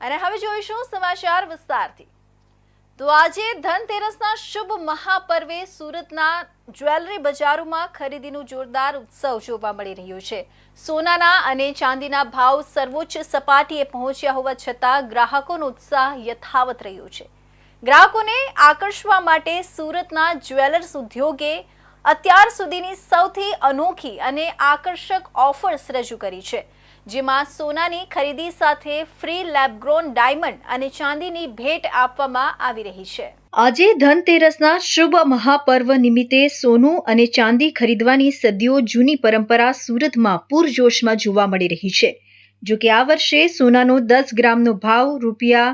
અને હવે જોઈશું સમાચાર વિસ્તારથી. તો આજે ધનતેરસના શુભ મહાપર્વે સુરતના જ્વેલરી બજારોમાં ખરીદીનું જોરદાર ઉત્સવ જોવા મળી રહ્યો છે. સોનાના અને ચાંદીના ભાવ સર્વોચ્ચ સપાટીએ પહોંચ્યા હોવા છતાં ગ્રાહકોનો ઉત્સાહ યથાવત રહ્યો છે. ગ્રાહકોને આકર્ષવા માટે સુરતના જ્વેલર્સ ઉદ્યોગે અત્યાર સુધીની સૌથી અનોખી અને આકર્ષક ઓફર્સ રજૂ કરી છે. જેમાં સોનાની ખરીદી સાથે ફ્રી લેબગ્રોન ડાયમંડ અને ચાંદીની ભેટ આપવામાં આવી રહી છે. આજે ધનતેરસના શુભ મહાપર્વ નિમિત્તે સોનું અને ચાંદી ખરીદવાની સદીઓ જૂની પરંપરા સુરતમાં પૂરજોશમાં જોવા મળી રહી છે. જો કે આ વર્ષે સોનાનો દસ ગ્રામનો ભાવ રૂપિયા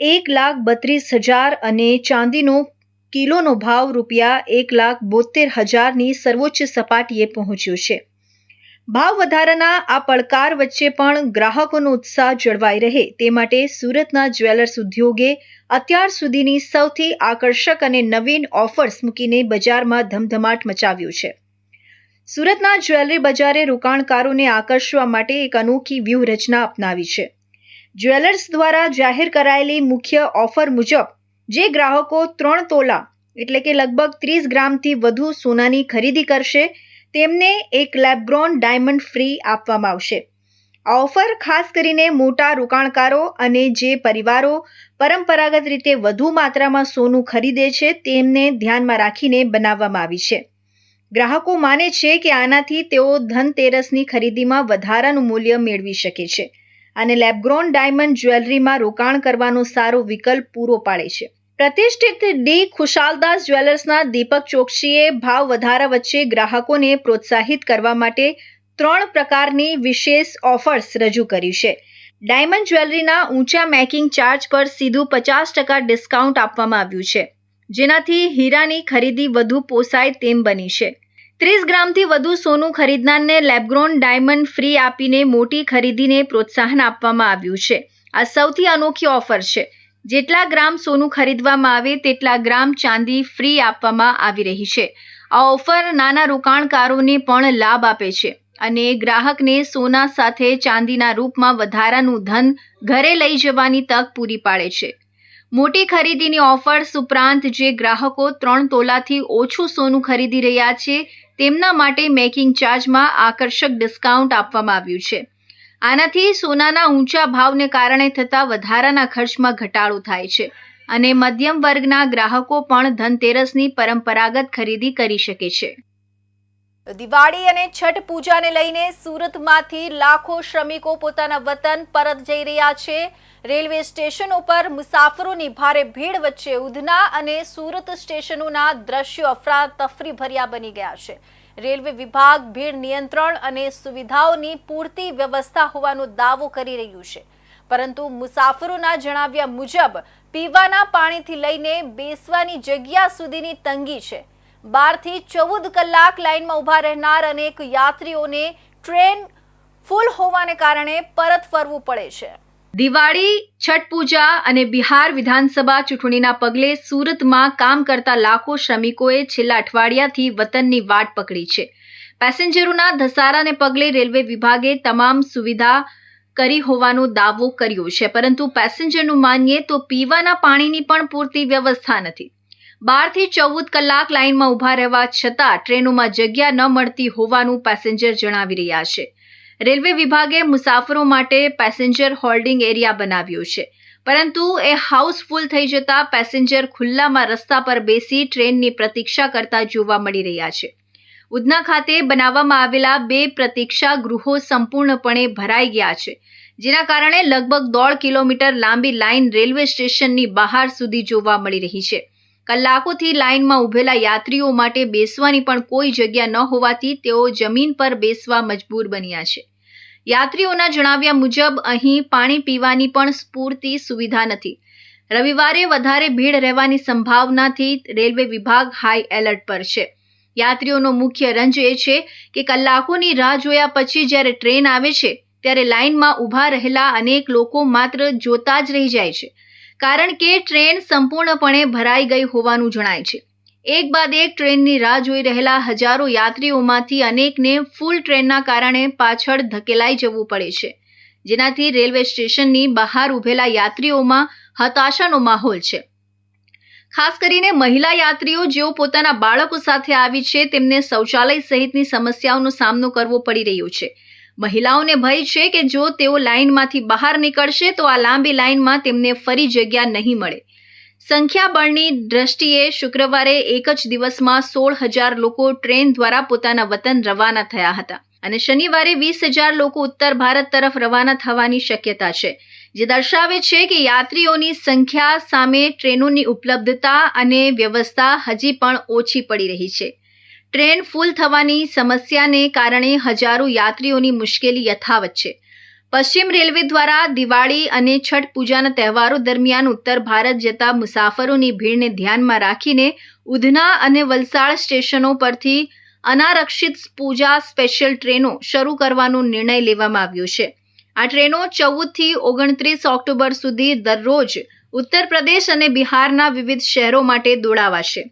એક લાખ બત્રીસ હજાર અને ચાંદીનો કિલોનો ભાવ રૂપિયા એક લાખ બોતેર હજારની સર્વોચ્ચ સપાટીએ પહોંચ્યો છે. ભાવ વધારાના આ પડકાર વચ્ચે પણ ગ્રાહકોનો ઉત્સાહ જળવાઈ રહે. તે માટે સુરતના જ્વેલર્સ ઉદ્યોગે અત્યાર સુધીની સૌથી આકર્ષક અને નવીન ઓફર્સ મૂકીને બજારમાં ધમધમાટ મચાવ્યું છે. સુરતના જ્વેલરી બજારે રોકાણકારોને આકર્ષવા માટે એક અનોખી વ્યૂહરચના અપનાવી છે. જ્વેલર્સ દ્વારા જાહેર કરાયેલી મુખ્ય ઓફર મુજબ, જે ગ્રાહકો ત્રણ તોલા, એટલે કે લગભગ ત્રીસ ગ્રામથી વધુ સોનાની ખરીદી કરશે તેમને એક લેબગ્રોન ડાયમંડ ફ્રી આપવામાં આવશે. આ ઓફર ખાસ કરીને મોટા રોકાણકારો અને જે પરિવારો પરંપરાગત રીતે વધુ માત્રામાં સોનું ખરીદે છે તેમને ધ્યાનમાં રાખીને બનાવવામાં આવી છે. ગ્રાહકો માને છે કે આનાથી તેઓ ધનતેરસની ખરીદીમાં વધારાનું મૂલ્ય મેળવી શકે છે અને લેબગ્રોન ડાયમંડ જ્વેલરીમાં રોકાણ કરવાનો સારો વિકલ્પ પૂરો પાડે છે. પ્રતિષ્ઠિત ડી ખુશાલદાસ જ્વેલર્સના દીપક ચોકસીએ ભાવ વધારા વચ્ચે ગ્રાહકોને પ્રોત્સાહિત કરવા માટે ત્રણ પ્રકારની વિશેષ ઓફર્સ રજૂ કરી છે. ડાયમંડ જ્વેલરીના ઊંચા મેકિંગ ચાર્જ પર સીધું પચાસ ટકા ડિસ્કાઉન્ટ આપવામાં આવ્યું છે, જેનાથી હીરાની ખરીદી વધુ પોસાય તેમ બની છે. ત્રીસ ગ્રામથી વધુ સોનું ખરીદનારને લેબગ્રોન ડાયમંડ ફ્રી આપીને મોટી ખરીદીને પ્રોત્સાહન આપવામાં આવ્યું છે. આ સૌથી અનોખી ઓફર છે. જેટલા ગ્રામ સોનું ખરીદવામાં આવે તેટલા ગ્રામ ચાંદી ફ્રી આપવામાં આવી રહી છે. આ ઓફર નાના રોકાણકારોને પણ લાભ આપે છે અને ગ્રાહકને સોના સાથે ચાંદીના રૂપમાં વધારાનું ધન ઘરે લઈ જવાની તક પૂરી પાડે છે. મોટી ખરીદીની ઓફર્સ ઉપરાંત જે ગ્રાહકો ત્રણ તોલાથી ઓછું સોનું ખરીદી રહ્યા છે, તેમના માટે મેકિંગ ચાર્જમાં આકર્ષક ડિસ્કાઉન્ટ આપવામાં આવ્યું છે. આનાથી સોનાના ઊંચા ભાવને કારણે થતા વધારાના ખર્ચમાં ઘટાડો થાય છે અને મધ્યમ વર્ગના ગ્રાહકો પણ ધનતેરસની પરંપરાગત ખરીદી કરી શકે છે. દિવાળી અને છઠ પૂજાને લઈને સુરતમાંથી લાખો શ્રમિકો પોતાના વતન પરત જઈ રહ્યા છે. રેલવે સ્ટેશનો પર મુસાફરોની ભારે ભીડ વચ્ચે ઉધના અને સુરત સ્ટેશનોના દ્રશ્યો અફરાતફરી ભર્યા બની ગયા છે. રેલવે વિભાગ ભીડ નિયંત્રણ અને સુવિધાઓની પૂરતી વ્યવસ્થા હોવાનો દાવો કરી રહ્યું છે. પરંતુ મુસાફરોના જણાવ્યા મુજબ, પીવાના પાણીથી લઈને બેસવાની જગ્યા સુધીની તંગી છે. બારથી ચૌદ કલાક લાઇનમાં ઊભા રહેનાર અનેક યાત્રીઓને ટ્રેન ફૂલ હોવાને કારણે પરત ફરવું પડે છે. દિવાળી, છઠ પૂજા અને બિહાર વિધાનસભા ચૂંટણીના પગલે સુરતમાં કામ કરતા લાખો શ્રમિકોએ છેલ્લા અઠવાડિયાથી વતનની વાટ પકડી છે. પેસેન્જરોના ધસારાને પગલે રેલવે વિભાગે તમામ સુવિધા કરી હોવાનો દાવો કર્યો છે, પરંતુ પેસેન્જરનું માનીએ તો પીવાના પાણીની પણ પૂરતી વ્યવસ્થા નથી. બારથી ચૌદ કલાક લાઇનમાં ઊભા રહેવા છતાં ટ્રેનોમાં જગ્યા ન મળતી હોવાનું પેસેન્જર જણાવી રહ્યા છે. રેલવે વિભાગે મુસાફરો માટે પેસેન્જર હોલ્ડિંગ એરિયા બનાવ્યો છે. પરંતુ એ હાઉસફુલ થઈ જતા પેસેન્જર ખુલ્લામાં રસ્તા પર બેસી ટ્રેનની પ્રતીક્ષા કરતા જોવા મળી રહ્યા છે. ઉધના ખાતે બનાવવામાં આવેલા બે પ્રતીક્ષા ગૃહો સંપૂર્ણપણે ભરાઈ ગયા છે, જેના કારણે લગભગ દોઢ કિલોમીટર લાંબી લાઇન રેલવે સ્ટેશનની બહાર સુધી જોવા મળી રહી છે. કલાકોથી લાઇનમાં ઊભેલા યાત્રીઓ માટે બેસવાની પણ કોઈ જગ્યા ન હોવાથી તેઓ જમીન પર બેસવા મજબૂર બન્યા છે. યાત્રીઓના જણાવ્યા મુજબ, અહીં પાણી પીવાની પણ પૂરતી સુવિધા નથી. રવિવારે વધારે ભીડ રહેવાની સંભાવનાથી રેલવે વિભાગ હાઈ એલર્ટ પર છે. યાત્રીઓનો મુખ્ય રંજ એ છે કે કલાકોની રાહ જોયા પછી જ્યારે ટ્રેન આવે છે, ત્યારે લાઇનમાં ઊભા રહેલા અનેક લોકો માત્ર જોતા જ રહી જાય છે. કારણ કે ટ્રેન સંપૂર્ણપણે ભરાઈ ગઈ હોવાનું જણાય છે. એક બાદ એક ટ્રેનની રાહ જોઈ રહેલા હજારો યાત્રીઓમાંથી અનેકને ફૂલ ટ્રેનના કારણે પાછળ ધકેલાઈ જવું પડે છે. જેનાથી રેલવે સ્ટેશનની બહાર ઊભેલા યાત્રીઓમાં હતાશાનો માહોલ છે. ખાસ કરીને મહિલા યાત્રીઓ જેઓ પોતાના બાળકો સાથે આવી છે, તેમને શૌચાલય સહિતની સમસ્યાઓનો સામનો કરવો પડી રહ્યો છે. મહિલાઓને ભય છે કે જો તેઓ લાઇનમાંથી બહાર નીકળશે, તો આ લાંબી લાઇનમાં તેમને ફરી જગ્યા નહીં મળે. સંખ્યાબળની દ્રષ્ટિએ શુક્રવારે એક જ દિવસમાં સોળ હજાર લોકો ટ્રેન દ્વારા પોતાના વતન રવાના થયા હતા અને શનિવારે વીસ હજાર લોકો ઉત્તર ભારત તરફ રવાના થવાની શક્યતા છે. જે દર્શાવે છે કે યાત્રીઓની સંખ્યા સામે ટ્રેનોની ઉપલબ્ધતા અને વ્યવસ્થા હજી પણ ઓછી પડી રહી છે. ટ્રેન ફૂલ થવાની સમસ્યાને કારણે હજારો યાત્રીઓની મુશ્કેલી યથાવત છે. પશ્ચિમ રેલવે દ્વારા દિવાળી અને છઠ પૂજાના તહેવારો દરમિયાન ઉત્તર ભારત જતા મુસાફરોની ભીડને ધ્યાનમાં રાખીને ઉધના અને વલસાડ સ્ટેશનો પરથી અનારક્ષિત પૂજા સ્પેશિયલ ટ્રેનો શરૂ કરવાનો નિર્ણય લેવામાં આવ્યો છે. આ ટ્રેનો ચૌદથી ઓગણત્રીસ ઓક્ટોબર સુધી દરરોજ ઉત્તર પ્રદેશ અને બિહારના વિવિધ શહેરો માટે દોડાવાશે.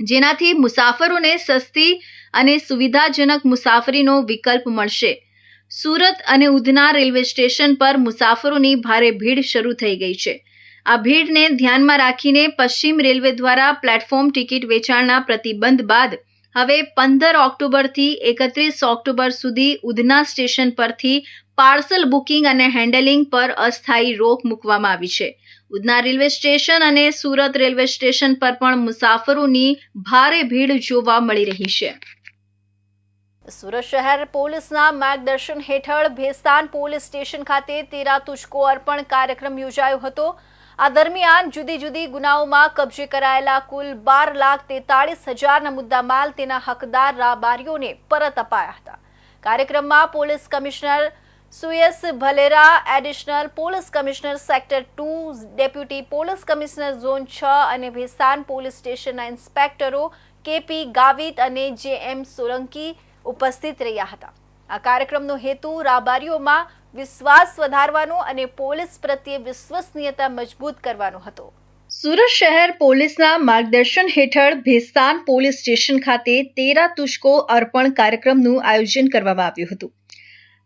જેનાથી મુસાફરોને સસ્તી અને સુવિધાજનક મુસાફરીનો વિકલ્પ મળશે. સુરત અને ઉધના રેલવે સ્ટેશન પર મુસાફરોની ભારે ભીડ શરૂ થઈ ગઈ છે. આ ભીડને ધ્યાનમાં રાખીને પશ્ચિમ રેલવે દ્વારા પ્લેટફોર્મ ટિકિટ વેચાણના પ્રતિબંધ બાદ હવે પંદર ઓક્ટોબરથી એકત્રીસ ઓક્ટોબર સુધી ઉધના સ્ટેશન પરથી પાર્સલ બુકિંગ અને હેન્ડલિંગ પર અસ્થાયી રોક મૂકવામાં આવી છે. ઉધના રેલવે સ્ટેશન અને સુરત રેલવે સ્ટેશન પર પણ મુસાફરોની ભારે ભીડ જોવા મળી રહી છે. સુરત શહેર પોલીસના માર્ગદર્શન હેઠળ ભેસ્તાન પોલીસ સ્ટેશન ખાતે તેરા તુષ્કો અર્પણ કાર્યક્રમ યોજાયો હતો. આ દરમિયાન જુદી જુદી ગુનાઓમાં કબજે કરાયેલા કુલ બાર લાખ તેતાળીસ હજારના મુદ્દામાલ તેના હકદાર રાબારીઓને પરત અપાયા હતા. કાર્યક્રમમાં police commissioner Suyas Bhalera, additional police commissioner sector two, deputy police commissioner zone છ અને ભેસ્તાન પોલીસ સ્ટેશનના ઇન્સ્પેક્ટરો કેપી ગાવિત અને જે એમ સોલંકી ઉપસ્થિત રહ્યા હતા. આ કાર્યક્રમનો હેતુ રાબારીઓમાં વિશ્વાસ વધારવાનો અને પોલીસ પ્રત્યે વિશ્વસનીયતા મજબૂત કરવાનો હતો. સુરત શહેર પોલીસના માર્ગદર્શન હેઠળ ભેસ્તાન પોલીસ સ્ટેશન ખાતે તેરા તુષ્કો અર્પણ કાર્યક્રમનું આયોજન કરવામાં આવ્યું હતું.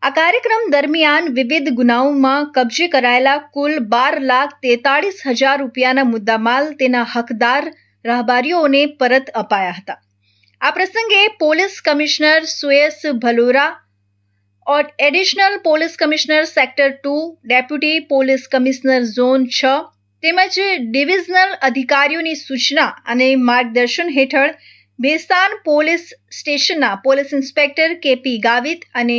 આ કાર્યક્રમ દરમિયાન વિવિધ ગુનાઓમાં કબજે કરાયેલા કુલ બાર લાખ તેતાળીસ હજાર રૂપિયાના મુદ્દામાલ તેના હકદાર રાહબારીઓને પરત અપાયા હતા. આ પ્રસંગે પોલીસ કમિશનર સુએસ ભલોરા, ઓર additional police commissioner sector two, deputy police commissioner zone છ, તેમજ ડિવિઝનલ અધિકારીઓની સૂચના અને માર્ગદર્શન હેઠળ ભેસ્તાન પોલીસ સ્ટેશનના પોલીસ ઇન્સ્પેક્ટર કેપી ગાવિત અને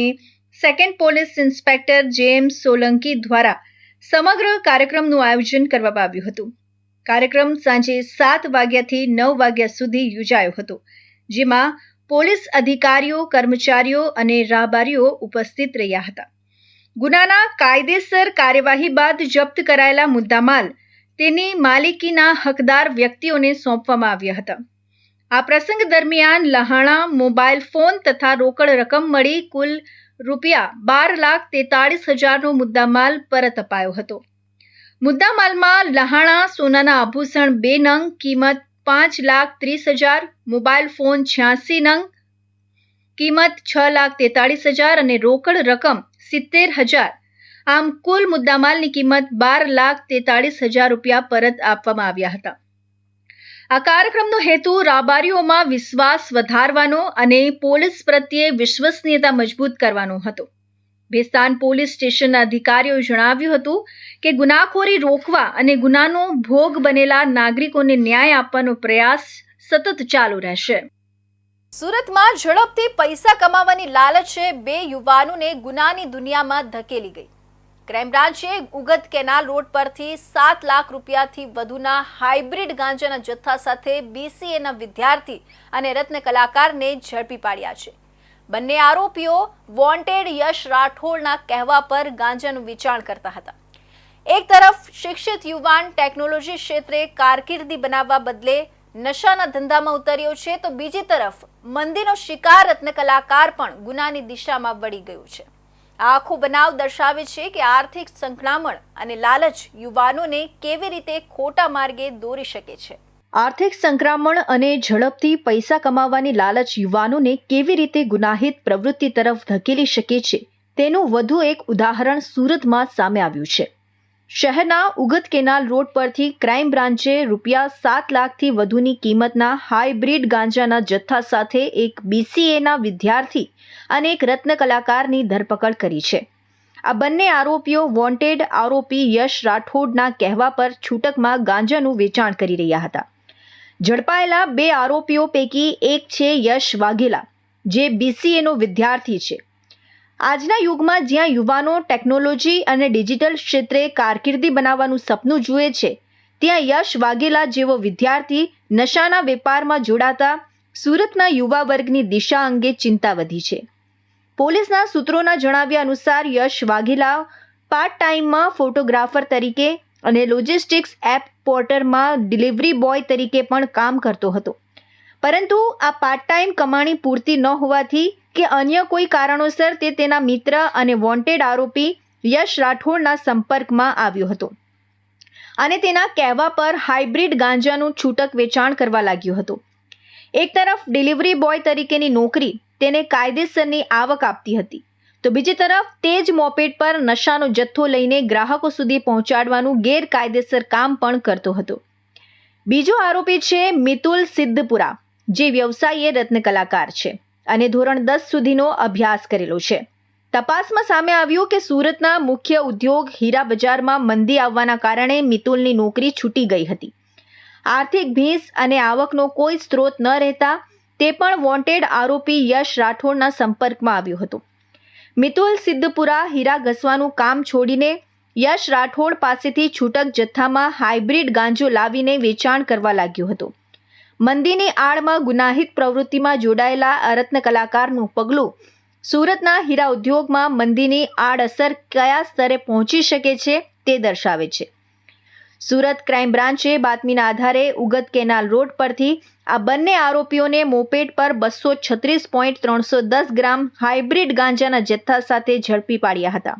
સેકન્ડ પોલીસ ઇન્સ્પેક્ટર જે સોલંકી દ્વારા સમગ્ર કાર્યક્રમનું આયોજન કરવામાં આવ્યું હતું. કાર્યક્રમ સાંજે સાત વાગ્યાથી નવ વાગ્યા સુધી યોજાયો હતો. જેમાં પોલીસ અધિકારીઓ, કર્મચારીઓ અને રાહબારીઓ ઉપસ્થિત રહ્યા હતા. ગુનાના કાયદેસર કાર્યવાહી બાદ જપ્ત કરાયેલા મુદ્દામાલ તેની માલિકીના હકદાર વ્યક્તિઓને સોંપવામાં આવ્યા હતા. આ પ્રસંગ દરમિયાન લહાણા, મોબાઈલ ફોન તથા રોકડ રકમ મળી કુલ રૂપિયા બાર લાખ તેતાળીસ હજારનો મુદ્દામાલ પરત અપાયો હતો. મુદ્દામાલમાં લહાણા સોનાના આભૂષણ બે નંગ, કિંમત પાંચ લાખ ત્રીસ હજાર, મોબાઈલ ફોન છ્યાસી નંગ, કિંમત છ લાખ તેતાળીસ હજાર અને રોકડ રકમ સિત્તેર હજાર. આમ કુલ મુદ્દામાલની કિંમત બાર લાખ તેતાળીસ હજાર રૂપિયા પરત આપવામાં આવ્યા હતા. આ કાર્યક્રમનો હેતુ રાબારીઓમાં વિશ્વાસ વધારવાનો અને પોલીસ પ્રત્યે વિશ્વસનીયતા મજબૂત કરવાનો હતો. ભેસ્તાન પોલીસ સ્ટેશનના અધિકારીઓએ જણાવ્યું હતું કે ગુનાખોરી રોકવા અને ગુનાનો ભોગ બનેલા નાગરિકોને ન્યાય આપવાનો પ્રયાસ સતત ચાલુ રહેશે. સુરતમાં ઝડપથી પૈસા કમાવાની લાલચે બે યુવાનોને ગુનાની દુનિયામાં ધકેલી ગઈ. ક્રાઇમ બ્રાન્ચે ઉગત કેનાલ રોડ પરથી સાત લાખ રૂપિયાથી વધુના હાઇબ્રિડ ગાંજાના જથ્થા સાથે બીસીએના વિદ્યાર્થી અને રત્ન કલાકારને ઝડપી પાડ્યા છે. બંને આરોપીઓ વોન્ટેડ યશ રાઠોડના કહેવા પર ગાંજાનું વેચાણ કરતા હતા. એક તરફ શિક્ષિત યુવાન ટેકનોલોજી ક્ષેત્રે કારકિર્દી બનાવવા બદલે નશાના ધંધામાં ઉતર્યો છે, તો બીજી તરફ મંદીનો શિકાર રત્ન કલાકાર પણ ગુનાની દિશામાં વળી ગયું છે. આ આખો બનાવ દર્શાવે છે કે આર્થિક સંકળામણ અને લાલચ યુવાનોને કેવી રીતે ખોટા માર્ગે દોરી શકે છે. આર્થિક સંક્રમણ અને ઝડપથી પૈસા કમાવાની લાલચ યુવાનોને કેવી રીતે ગુનાહિત પ્રવૃત્તિ તરફ ધકેલી શકે છે, તેનું વધુ એક ઉદાહરણ સુરતમાં સામે આવ્યું છે. શહેરના ઉગત કેનાલ રોડ પરથી ક્રાઇમ બ્રાન્ચે રૂપિયા સાત લાખથી વધુની કિંમતના હાઇબ્રિડ ગાંજાના જથ્થા સાથે એક બીસીએના વિદ્યાર્થી અને એક રત્ન કલાકારની ધરપકડ કરી છે. આ બંને આરોપીઓ વોન્ટેડ આરોપી યશ રાઠોડના કહેવા પર છૂટકમાં ગાંજાનું વેચાણ કરી રહ્યા હતા. ઝડપાયેલા બે આરોપીઓ પૈકી એક છે યશ વાઘેલા, જે બીસીએનો વિદ્યાર્થી છે. આજના યુગમાં જ્યાં યુવાનો ટેકનોલોજી અને ડિજિટલ ક્ષેત્રે કારકિર્દી બનાવવાનું સપનું જુએ છે, ત્યાં યશ વાઘેલા જેવો વિદ્યાર્થી નશાના વેપારમાં જોડાતા સુરતના યુવા વર્ગની દિશા અંગે ચિંતા વધી છે. પોલીસના સૂત્રોના જણાવ્યા અનુસાર યશ વાઘેલા પાર્ટ ટાઈમમાં ફોટોગ્રાફર તરીકે અને લોજિસ્ટિક્સ એપ પોર્ટરમાં ડિલિવરી બોય તરીકે પણ કામ કરતો હતો. પરંતુ આ પાર્ટ ટાઈમ કમાણી પૂરતી ન હોવાથી કે અન્ય કોઈ કારણોસર તે તેના મિત્ર અને વોન્ટેડ આરોપી યશ રાઠોડના સંપર્કમાં આવ્યો હતો. અને તેના કહેવા પર હાઇબ્રિડ ગાંજાનું છૂટક વેચાણ કરવા લાગ્યો હતો. એક તરફ ડિલિવરી બોય તરીકેની નોકરી તેને કાયદેસરની આવક આપતી હતી. તો બીજી તરફ તે જ મોપેડ પર નશાનો જથ્થો લઈને ગ્રાહકો સુધી પહોંચાડવાનું ગેરકાયદેસર કામ પણ કરતો હતો. બીજો આરોપી છે મિતુલ સિદ્ધપુરા, જે વ્યવસાયે રત્ન કલાકાર છે અને ધોરણ દસ સુધીનો અભ્યાસ કરેલો છે. તપાસમાં સામે આવ્યું કે સુરતના મુખ્ય ઉદ્યોગ હીરા બજારમાં મંદી આવવાના કારણે મિતુલની નોકરી છૂટી ગઈ હતી. આર્થિક ભીંસ અને આવકનો કોઈ સ્ત્રોત ન રહેતા તે પણ વોન્ટેડ આરોપી યશ રાઠોડના સંપર્કમાં આવ્યો હતો. મિતુલ સિદ્ધપુરા હીરા ઘસવાનું કામ છોડીને યશ રાઠોડ પાસેથી છૂટક જથ્થામાં હાઇબ્રિડ ગાંજો લાવીને વેચાણ કરવા લાગ્યો હતો. મંદીની આડમાં ગુનાહિત પ્રવૃત્તિમાં જોડાયેલા આ રત્ન કલાકારનું પગલું સુરતના હીરા ઉદ્યોગમાં મંદીની આડઅસર કયા સ્તરે પહોંચી શકે છે તે દર્શાવે છે. સુરત ક્રાઇમ બ્રાન્ચે બાતમીના આધારે ઉગત કેનાલ રોડ પરથી આ બંને આરોપીઓને મોપેડ પર બસો છત્રીસ પોઈન્ટ ત્રણસો દસ ગ્રામ હાઇબ્રિડ ગાંજાના જથ્થા સાથે ઝડપી પાડ્યા હતા.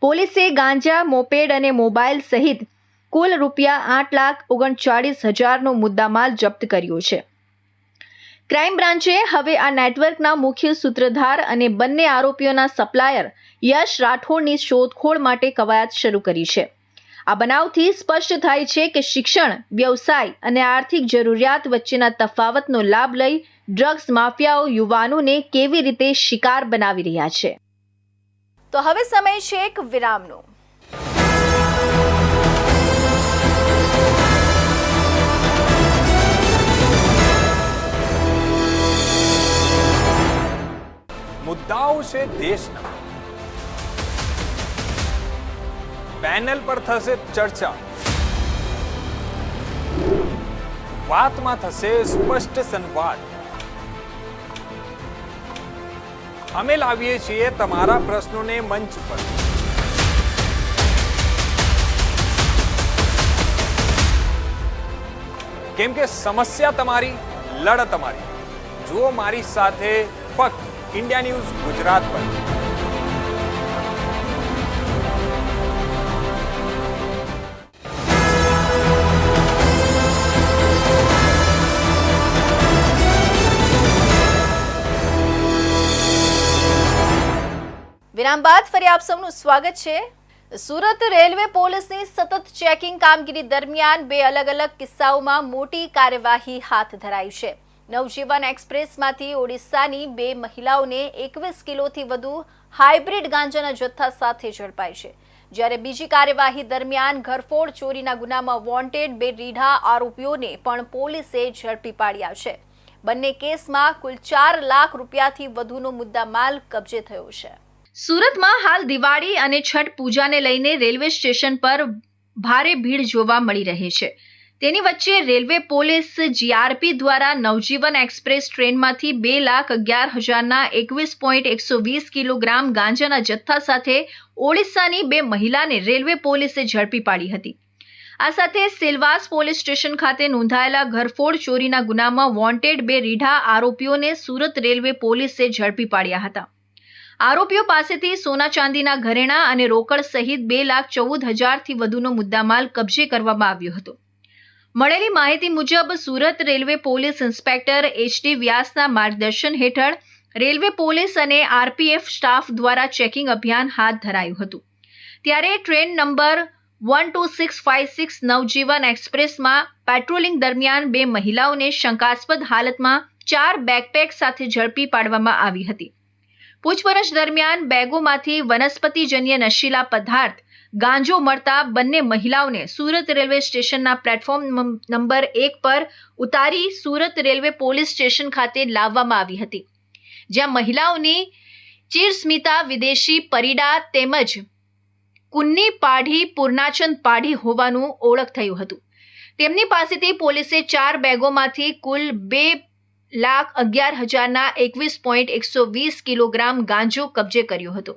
પોલીસે ગાંજા, મોપેડ અને મોબાઈલ સહિત કુલ રૂપિયા આઠ લાખ ઓગણચાળીસ હજારનો મુદ્દામાલ જપ્ત કર્યો છે. ક્રાઇમ બ્રાન્ચે હવે આ નેટવર્કના મુખ્ય સૂત્રધાર અને બંને આરોપીઓના સપ્લાયર યશ રાઠોડની શોધખોળ માટે કવાયત શરૂ કરી છે. આ બનાવથી સ્પષ્ટ થાય છે કે શિક્ષણ વ્યવસાય અને આર્થિક જરૂરિયાત વચ્ચેના તફાવતનો લાભ લઈ ડ્રગ્સ માફિયાઓ યુવાનોને કેવી રીતે શિકાર બનાવી રહ્યા છે. તો હવે સમય છે એક વિરામનો. મુદ્દાઓ છે દેશના. પેનલ પર થશે ચર્ચા વાતમાં થશે સ્પષ્ટ સંવાદ અમે લાવીએ છીએ તમારા પ્રશ્નોને મંચ પર કેમ કે સમસ્યા તમારી લડત તમારી જુઓ મારી સાથે ફક્ત ઇન્ડિયા ન્યૂઝ ગુજરાત પર વિરામ બાદ ફરી આપ સૌનું સ્વાગત છે. સુરત રેલવે પોલીસની સતત ચેકિંગ કામગીરી દરમિયાન બે અલગ અલગ કિસ્સાઓમાં મોટી કાર્યવાહી હાથ ધરાઈ છે. નવજીવન એક્સપ્રેસમાંથી ઓડિશાની બે મહિલાઓને એકવીસ કિલોથી વધુ હાઇબ્રિડ ગાંજાના જથ્થા સાથે ઝડપાઈ છે. જ્યારે બીજી કાર્યવાહી દરમિયાન ઘરફોડ ચોરીના ગુનામાં વોન્ટેડ બે રીઢા આરોપીઓને પણ પોલીસે ઝડપી પાડ્યા છે. બંને કેસમાં કુલ ચાર લાખ રૂપિયાથી વધુનો મુદ્દામાલ કબજે થયો છે. સુરતમાં હાલ દિવાળી અને છઠ પૂજાને લઈને રેલવે સ્ટેશન પર ભારે ભીડ જોવા મળી રહી છે. તેની વચ્ચે રેલવે પોલીસ, જીઆરપી દ્વારા નવજીવન એક્સપ્રેસ ટ્રેનમાંથી બે લાખ અગિયાર હજારના એકવીસ પોઈન્ટ એકસો વીસ કિલોગ્રામ ગાંજાના જથ્થા સાથે ઓડિશાની બે મહિલાને રેલવે પોલીસે ઝડપી પાડી હતી. આ સાથે સિલવાસ પોલીસ સ્ટેશન ખાતે નોંધાયેલા ઘરફોડ ચોરીના ગુનામાં વોન્ટેડ બે રીઢા આરોપીઓને સુરત રેલવે પોલીસે ઝડપી પાડ્યા હતા. આરોપીઓ પાસેથી સોના ચાંદીના ઘરેણાં અને રોકડ સહિત બે લાખ ચૌદ હજારથી વધુનો મુદ્દામાલ કબજે કરવામાં આવ્યો હતો. મળેલી માહિતી મુજબ Surat railway police inspector HD વ્યાસના માર્ગદર્શન હેઠળ રેલવે પોલીસ અને આરપીએફ સ્ટાફ દ્વારા ચેકિંગ અભિયાન હાથ ધરાયું હતું. ત્યારે train number one two six five six Navjivan એક્સપ્રેસમાં patrolling દરમિયાન બે મહિલાઓને શંકાસ્પદ હાલતમાં ચાર બેકપેક સાથે ઝડપી પાડવામાં આવી હતી. પૂછપરછ દરમિયાન બેગોમાંથી વનસ્પતિજન્ય નશીલા પદાર્થ ગાંજો મળતા બંને મહિલાઓને સુરત રેલવે સ્ટેશનના પ્લેટફોર્મ નંબર એક પર ઉતારી સુરત રેલવે પોલીસ સ્ટેશન ખાતે લાવવામાં આવી હતી. જ્યાં મહિલાઓની ચીરસ્મિતા, વિદેશી પરિડા તેમજ કુન્ની પાઢી, પૂર્ણાચંદ પાઢી હોવાનું ઓળખ થયું હતું. તેમની પાસેથી પોલીસે ચાર બેગોમાંથી કુલ બે લાખ અગિયાર હજારના એકવીસ પોઈન્ટ એકસો વીસ કિલોગ્રામ ગાંજો કબજે કર્યો હતો.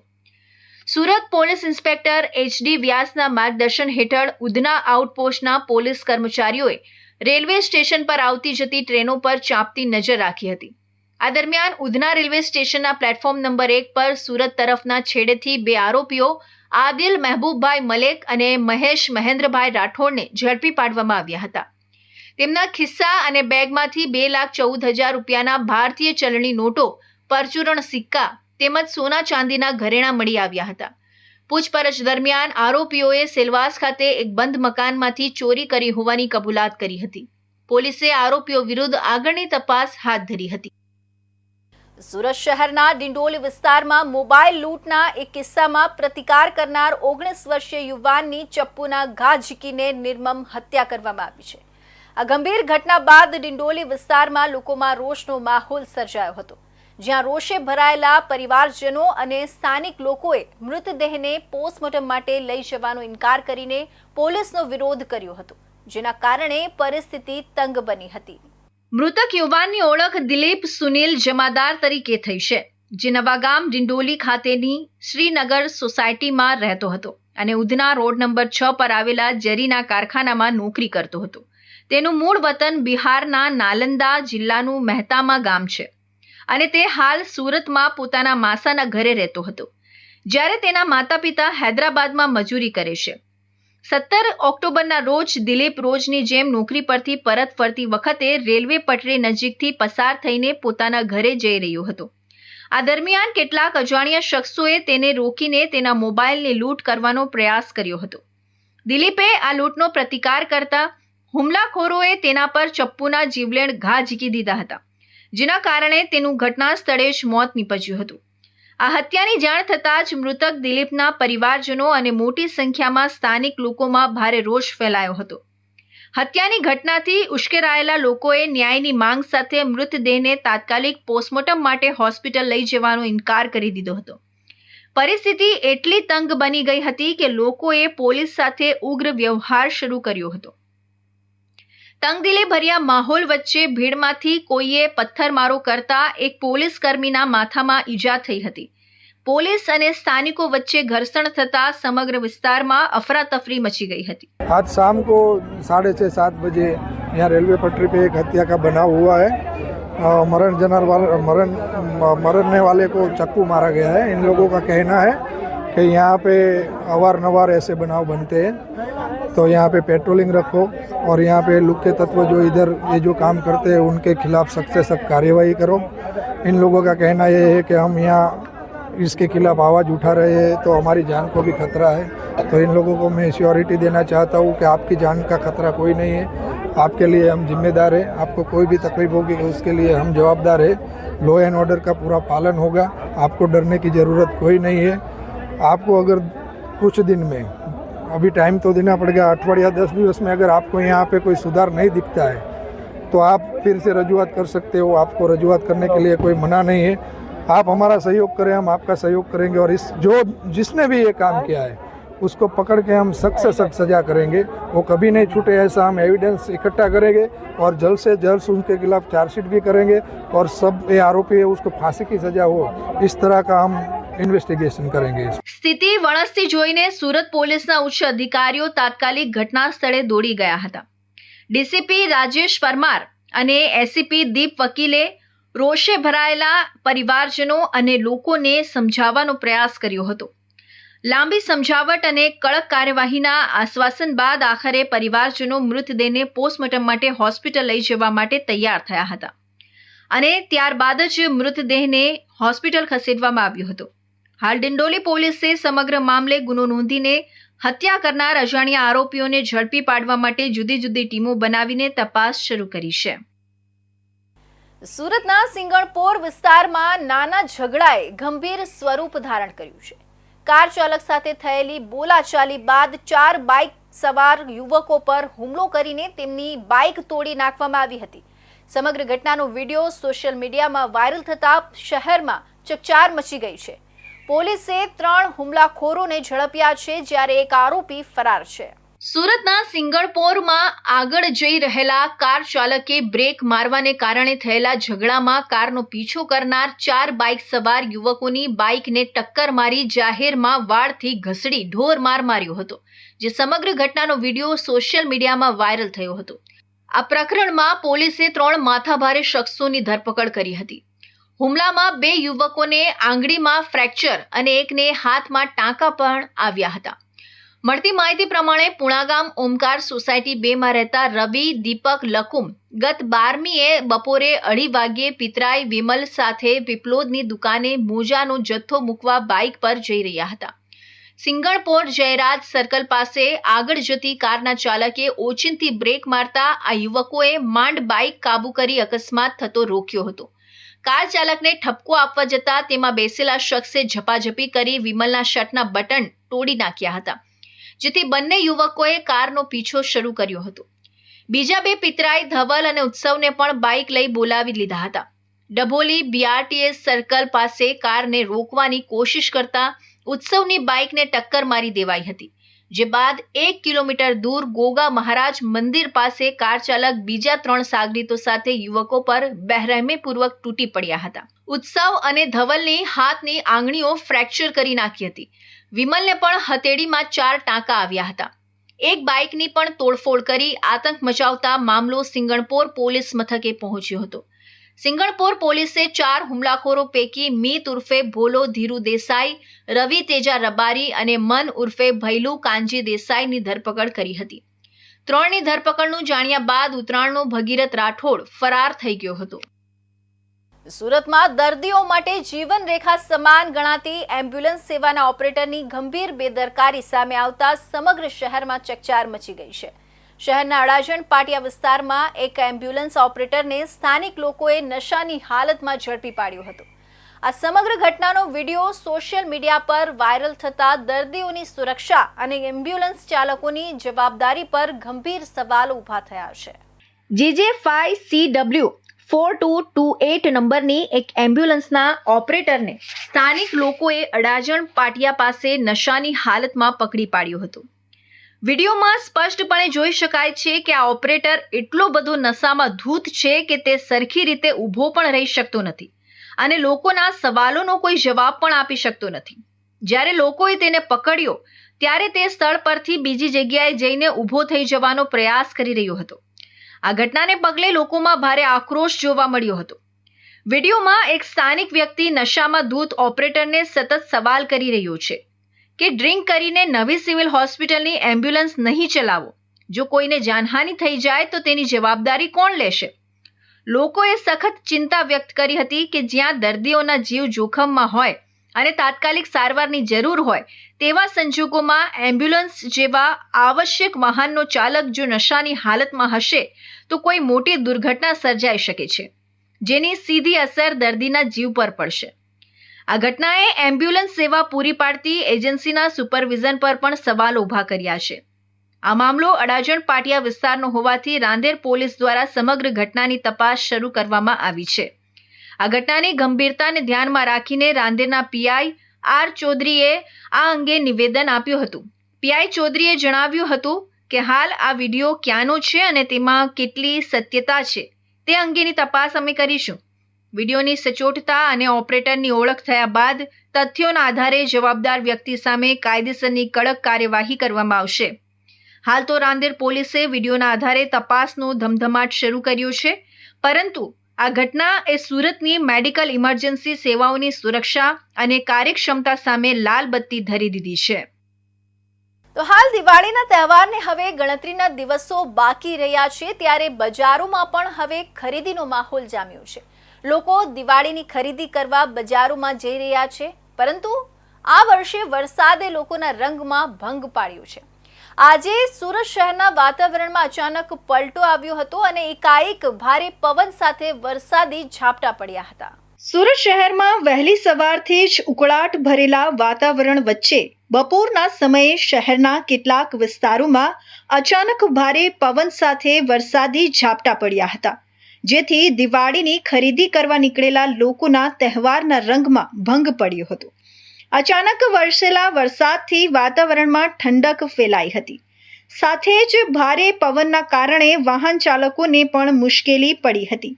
સુરત પોલીસ ઇન્સ્પેક્ટર એચડી વ્યાસના માર્ગદર્શન હેઠળ ઉધના આઉટપોસ્ટના પોલીસ કર્મચારીઓએ રેલવે સ્ટેશન પર આવતી જતી ટ્રેનો પર ચાંપતી નજર રાખી હતી. આ દરમિયાન ઉધના રેલવે સ્ટેશનના પ્લેટફોર્મ નંબર એક પર સુરત તરફના છેડેથી બે આરોપીઓ, આદિલ મહેબૂબભાઈ મલેક અને મહેશ મહેન્દ્રભાઈ રાઠોડને ઝડપી પાડવામાં આવ્યા હતા. તેમના ખિસ્સા અને બેગમાંથી બે લાખ ચૌદ હજાર રૂપિયાના ભારતીય ચલણી નોટો, પરચુરણ સિક્કા તેમજ સોના ચાંદીના ઘરેણાં મળી આવ્યા હતા. પૂછપરછ દરમિયાન આરોપીઓએ સેલવાસ ખાતે એક બંધ મકાનમાંથી ચોરી કરી હોવાની કબૂલાત કરી હતી. પોલીસે આરોપીઓ વિરુદ્ધ આગળની તપાસ હાથ ધરી હતી. સુરત શહેરના ડિંડોલી વિસ્તારમાં મોબાઈલ લૂંટના એક કિસ્સામાં પ્રતિકાર કરનાર ઓગણીસ વર્ષીય યુવાનની ચપ્પુના ઘા ઝીકીને નિર્મમ હત્યા કરવામાં આવી છે. આ ગંભીર ઘટના બાદ ડિંડોલી વિસ્તારમાં લોકોમાં રોષનો માહોલ સર્જાયો હતો, જ્યાં રોષે ભરાયેલા પરિવારજનો અને સ્થાનિક લોકોએ મૃતદેહને પોસ્ટમોર્ટમ માટે લઈ જવાનો ઇનકાર કરીને પોલીસનો વિરોધ કર્યો હતો, જેના કારણે પરિસ્થિતિ તંગ બની હતી. મૃતક યુવાનની ઓળખ દિલીપ સુનિલ જમાદાર તરીકે થઈ છે, જે નવાગામ ડિંડોલી ખાતેની શ્રીનગર સોસાયટીમાં રહેતો હતો અને ઉધના રોડ નંબર છ પર આવેલા જરીના કારખાનામાં નોકરી કરતો હતો. તેનું મૂળ વતન બિહારના નાલંદા જિલ્લાનું મહેતામા ગામ છે. અને તે હાલ સુરતમાં પોતાના માસાના ઘરે રહેતો હતો. જ્યારે તેના માતા પિતા હૈદરાબાદમાં મજૂરી કરે છે. સત્તર ઓક્ટોબરના રોજ દિલીપ રોજની જેમ નોકરી પરથી પરત ફરતી વખતે રેલવે પટરી નજીકથી પસાર થઈને પોતાના ઘરે જઈ રહ્યો હતો. આ દરમિયાન કેટલાક અજાણ્યા શખ્સોએ તેને રોકીને તેના મોબાઈલને લૂંટ કરવાનો પ્રયાસ કર્યો હતો. દિલીપે આ લૂંટનો પ્રતિકાર કરતા હુમલાખોરોએ તેના પર ચપ્પુના જીવલેણ ઘા ઝીકી દીધા હતા, જેના કારણે તેનું ઘટના સ્થળે જ મોત નીપજ્યું હતું. આ હત્યાની જાણ થતાં જ મૃતક દિલીપના પરિવારજનો અને મોટી સંખ્યામાં સ્થાનિક લોકોમાં ભારે રોષ ફેલાયો હતો. હત્યાની ઘટનાથી ઉશ્કેરાયેલા લોકોએ ન્યાયની માંગ સાથે મૃતદેહને તાત્કાલિક પોસ્ટમોર્ટમ માટે હોસ્પિટલ લઈ જવાનો ઇનકાર કરી દીધો હતો. પરિસ્થિતિ એટલી તંગ બની ગઈ હતી કે લોકોએ પોલીસ સાથે ઉગ્ર વ્યવહાર શરૂ કર્યો હતો. તંગદિલી ભર્યા માહોલ વચ્ચે ભીડમાંથી કોઈએ પથ્થરમારો કરતા એક પોલીસ કર્મીના માથામાં ઈજા થઈ હતી પોલીસ અને સ્થાનિકો વચ્ચે ઘર્ષણ થતા સમગ્ર વિસ્તારમાં અફરાતફરી મચી ગઈ હતી आज शाम को साढ़े छः सात बजे यहाँ रेलवे पटरी पे एक हत्या का बनाव हुआ है अ, मरण जनार वाले मरण म- मरने वाले को चक्कू मारा गया है इन लोगों का कहना है कि यहाँ पे अवार नवार ऐसे बनाव बनते हैं। तो यहाँ पे पेट्रोलिंग रखो और यहाँ पे लुके तत्व जो इधर ये जो काम करते हैं, उनके खिलाफ सख्त से सख्त कार्यवाही करो। इन लोगों का कहना ये है कि हम यहाँ इसके खिलाफ आवाज़ उठा रहे हैं तो हमारी जान को भी खतरा है। तो इन लोगों को मैं श्योरिटी देना चाहता हूँ कि आपकी जान का खतरा कोई नहीं है। आपके लिए हम जिम्मेदार हैं। आपको कोई भी तकलीफ़ होगी तो उसके लिए हम जवाबदार है। लॉ एंड ऑर्डर का पूरा पालन होगा। आपको डरने की ज़रूरत कोई नहीं है। आपको अगर कुछ दिन में, अभी टाइम तो देना पड़ेगा अठवाडिया दस दिवस में अगर आपको यहाँ पे कोई सुधार नहीं दिखता है तो आप फिर से रजुआत कर सकते हो। आपको रजुआत करने के लिए कोई मना नहीं है। आप हमारा सहयोग करें, हम आपका सहयोग करेंगे और इस, जो जिसने भी ये काम किया है, उसको पकड़ के हम सख्त से सख्त सजा करेंगे। वो कभी नहीं छूटे, ऐसा हम एविडेंस इकट्ठा करेंगे और जल्द से जल्द उनके खिलाफ चार्जशीट भी करेंगे और सब ये आरोपी है, उसको फांसी की सजा हो। इस तरह का हम ઇન્વેસ્ટિગેશન કરેંગે સ્થિતિ વણસતી જોઈને સુરત પોલીસના ઉચ્ચ અધિકારીઓ તાત્કાલિક ઘટના સ્થળે દોડી ગયા હતા ડીસીપી રાજેશ પરમાર અને એસીપી દીપ વકીલે રોષે ભરાયેલા પરિવારજનો અને લોકોને સમજાવવાનો પ્રયાસ કર્યો હતો લાંબી સમજાવટ અને કડક કાર્યવાહીના આશ્વાસન બાદ આખરે પરિવારજનો મૃતદેહને પોસ્ટમોર્ટમ માટે હોસ્પિટલ લઈ જવા માટે તૈયાર થયા હતા અને ત્યારબાદ જ મૃતદેહને હોસ્પિટલ ખસેડવામાં આવ્યો હતો હાલ ડિંડોલી પોલીસે સમગ્ર મામલે ગુનો નોંધીને હત્યા કરનાર અજાણ્યા આરોપીઓને ઝડપી પાડવા માટે જુદી જુદી ટીમો બનાવીને તપાસ શરૂ કરી છે. સુરતના સિંગણપોર વિસ્તારમાં નાના ઝઘડાએ ગંભીર સ્વરૂપ ધારણ કર્યું છે. કાર ચાલક સાથે થયેલી બોલાચાલી બાદ ચાર બાઇક સવાર યુવકો પર હુમલો કરીને તેમની બાઇક તોડી નાખવામાં આવી હતી. સમગ્ર ઘટનાનો વીડિયો સોશિયલ મીડિયામાં વાયરલ થતા શહેરમાં ચકચાર મચી ગઈ છે. પોલીસે ત્રણ હુમલાખોરોને ઝડપ્યા છે જ્યારે એક આરોપી ફરાર છે. સુરતના સિંગણપોરમાં આગળ જઈ રહેલા કાર ચાલકે બ્રેક મારવાને કારણે થયેલા ઝઘડામાં કારનો પીછો કરનાર ચાર બાઇક સવાર યુવકોની બાઇકને ટક્કર મારી જાહેરમાં વાળથી ઘસડી ઢોર માર માર્યો હતો, જે સમગ્ર ઘટનાનો વીડિયો સોશિયલ મીડિયામાં વાયરલ થયો હતો. આ પ્રકરણમાં પોલીસે ત્રણ માથાભારે શખ્સોની ધરપકડ કરી હતી. હુમલામાં બે યુવકોને આંગળીમાં ફ્રેક્ચર અને એકને હાથમાં ટાંકા પણ આવ્યા હતા. મળતી માહિતી પ્રમાણે પુણાગામ ઓમકાર સોસાયટી બેમાં રહેતા રવિ, દીપક, લકુમ ગત બારમીએ બપોરે અઢી વાગ્યે પિતરાઈ વિમલ સાથે પીપલોદની દુકાને મોજાનો જથ્થો મૂકવા બાઇક પર જઈ રહ્યા હતા. સિંગણપોર જયરાજ સર્કલ પાસે આગળ જતી કારના ચાલકે ઓચિંતી બ્રેક મારતા આ યુવકોએ માંડ બાઇક કાબુ કરી અકસ્માત થતો રોક્યો હતો. કાર ચાલકને ઠપકો આપવા જતા તેમાં બેસેલા શખ્સે ઝપાઝપી કરી વિમલના શર્ટના બટન તોડી નાખ્યા હતા, જેથી બંને યુવકોએ કારનો પીછો શરૂ કર્યો હતો. બીજા બે પિતરાઈ ધવલ અને ઉત્સવને પણ બાઇક લઈ બોલાવી લીધા હતા. ડભોલી બીઆરટીએસ સર્કલ પાસે કારને રોકવાની કોશિશ કરતા ઉત્સવની બાઇકને ટક્કર મારી દેવાઈ હતી. જે બાદ એક કિલોમીટર દૂર ગોગા મહારાજ મંદિર પાસે કાર ચાલક બીજા ત્રણ સાગરીતો સાથે યુવકો પર બહેરહેમીપૂર્વક તૂટી પડ્યા હતા. ઉત્સવ અને ધવલની હાથની આંગળીઓ ફ્રેક્ચર કરી નાખી હતી. વિમલને પણ હથેળીમાં ચાર ટાંકા આવ્યા હતા. એક બાઇકની પણ તોડફોડ કરી આતંક મચાવતા મામલો સિંગણપોર પોલીસ મથકે પહોંચ્યો હતો. સિંગણપોર પોલીસે ચાર હુમલાખોરો પૈકી મીત ઉર્ફે ભોલો ધીરુ દેસાઈ, રવિ તેજા રબારી અને મન ઉર્ફે ભૈલુ કાંજી દેસાઈની ધરપકડ કરી હતી. ત્રણની ધરપકડનું જાણ્યા બાદ ઉત્તરાયણનો ભગીરથ રાઠોડ ફરાર થઈ ગયો હતો. સુરતમાં દર્દીઓ માટે જીવન રેખા સમાન ગણાતી એમ્બ્યુલન્સ સેવાના ઓપરેટરની ગંભીર બેદરકારી સામે આવતા સમગ્ર શહેરમાં ચકચાર મચી ગઈ છે. શહેરના અડાજણ પાટિયા વિસ્તારમાં એક એમ્બ્યુલન્સ ઓપરેટરને સ્થાનિક લોકોએ નશાની હાલતમાં ઝડપી પાડ્યો હતો. આ સમગ્ર ઘટનાનો વીડિયો સોશિયલ મીડિયા પર વાયરલ થતા દર્દીઓની સુરક્ષા અને એમ્બ્યુલન્સ ચાલકોની જવાબદારી પર ગંભીર સવાલો ઊભા થયા છે. GJ five C W four two two eight નંબરની એક એમ્બ્યુલન્સના ઓપરેટરને સ્થાનિક લોકોએ અડાજણ પાટિયા પાસે નશાની હાલતમાં પકડી પાડ્યો હતો. વિડીયોમાં સ્પષ્ટપણે જોઈ શકાય છે કે આ ઓપરેટર એટલો બધો નશામાં ધૂત છે કે તે સરખી રીતે ઊભો પણ રહી શકતો નથી અને લોકોના સવાલોનો કોઈ જવાબ પણ આપી શકતો નથી. જ્યારે લોકોએ તેને પકડ્યો, ત્યારે તે સ્થળ પરથી બીજી જગ્યાએ જઈને ઊભો થઈ જવાનો પ્રયાસ કરી રહ્યો હતો. આ ઘટનાને પગલે લોકોમાં ભારે આક્રોશ જોવા મળ્યો હતો. વિડીયોમાં એક સ્થાનિક વ્યક્તિ નશામાં ધૂત ઓપરેટરને સતત સવાલ કરી રહ્યો છે. કે ડ્રિંક કરીને નવી સિવિલ હોસ્પિટલની એમ્બ્યુલન્સ નહીં ચલાવો. જો કોઈને જાનહાનિ થઈ જાય તો તેની જવાબદારી કોણ લેશે? લોકોએ સખત ચિંતા વ્યક્ત કરી હતી કે જ્યાં દર્દીઓના જીવ જોખમમાં હોય અને તાત્કાલિક સારવારની જરૂર હોય, તેવા સંજોગોમાં એમ્બ્યુલન્સ જેવા આવશ્યક વાહનનો ચાલક જો નશાની હાલતમાં હશે, તો કોઈ મોટી દુર્ઘટના સર્જાઈ શકે છે, જેની સીધી અસર દર્દીના જીવ પર પડશે. આ ઘટનાએ એમ્બ્યુલન્સ સેવા પૂરી પાડતી એજન્સીના સુપરવિઝન પર પણ સવાલ ઊભા કર્યા છે. આ મામલો અડાજણ પાટિયા વિસ્તારનો હોવાથી રાંદેર પોલીસ દ્વારા સમગ્ર ઘટનાની તપાસ શરૂ કરવામાં આવી છે. આ ઘટનાની ગંભીરતાને ધ્યાનમાં રાખીને રાંદેરના પીઆઈ આર ચૌધરીએ આ અંગે નિવેદન આપ્યું હતું. પીઆઈ ચૌધરીએ જણાવ્યું હતું કે હાલ આ વીડિયો ક્યાંનો છે અને તેમાં કેટલી સત્યતા છે તે અંગેની તપાસ અમે કરીશું. વિડીયોની સચોટતા અને ઓપરેટરની ઓળખ થયા બાદ તથ્યોના આધારે જવાબદાર વ્યક્તિ સામે કાયદેસરની કડક કાર્યવાહી કરવામાં આવશે. હાલ તો રાંદેર પોલીસે વિડીયોના આધારે તપાસનો ધમધમાટ શરૂ કર્યો છે. પરંતુ આ ઘટના એ સુરતની મેડિકલ ઇમરજન્સી સેવાઓની સુરક્ષા અને કાર્યક્ષમતા સામે લાલ બત્તી ધરી દીધી છે. તો હાલ દિવાળીના તહેવારને હવે ગણતરીના દિવસો બાકી રહ્યા છે, ત્યારે બજારોમાં પણ હવે ખરીદીનો માહોલ જામ્યો છે. લોકો દિવાળીની ખરીદી કરવા બજારોમાં જઈ રહ્યા છે, પરંતુ આ વર્ષે વરસાદે લોકોના રંગમાં ભંગ પાડ્યો છે. આજે સુરત શહેરના વાતાવરણમાં અચાનક પલટો આવ્યો હતો અને એકાએક ભારે પવન સાથે વરસાદી ઝાપટા પડ્યા હતા. સુરત શહેરમાં વહેલી સવારથી જ ઉકળાટ ભરેલા વાતાવરણ વચ્ચે બપોરના સમયે શહેરના કેટલાક વિસ્તારોમાં અચાનક ભારે પવન સાથે વરસાદી ઝાપટા પડ્યા હતા. જેથી દિવાળીની ખરીદી કરવા નીકળેલા લોકોના તહેવારના રંગમાં ભંગ પડ્યો હતો. અચાનક વરસેલા વરસાદથી વાતાવરણમાં ઠંડક ફેલાઈ હતી. સાથે જ ભારે પવનના કારણે વાહન ચાલકોને પણ મુશ્કેલી પડી હતી.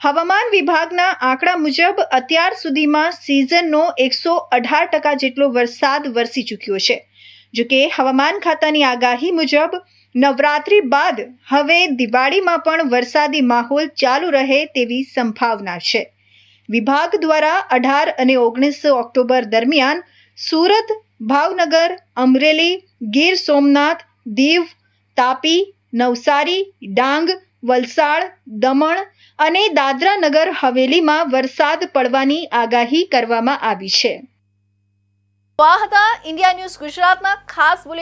હવામાન વિભાગના આંકડા મુજબ અત્યાર સુધીમાં સિઝનનો એકસો અઢાર ટકા જેટલો વરસાદ વરસી ચૂક્યો છે. જોકે હવામાન ખાતાની આગાહી મુજબ નવરાત્રી બાદ હવે દિવાળીમાં પણ વરસાદી માહોલ ચાલુ રહે તેવી સંભાવના છે. વિભાગ દ્વારા અઢાર અને ઓગણીસ ઓક્ટોબર દરમિયાન સુરત, ભાવનગર, અમરેલી, ગીર સોમનાથ, દીવ, તાપી, નવસારી, ડાંગ, વલસાડ, દમણ અને દાદરા નગર હવેલીમાં વરસાદ પડવાની આગાહી કરવામાં આવી છે. વાહતા ઇન્ડિયા ન્યૂઝ ગુજરાતના ખાસ બુલેટિન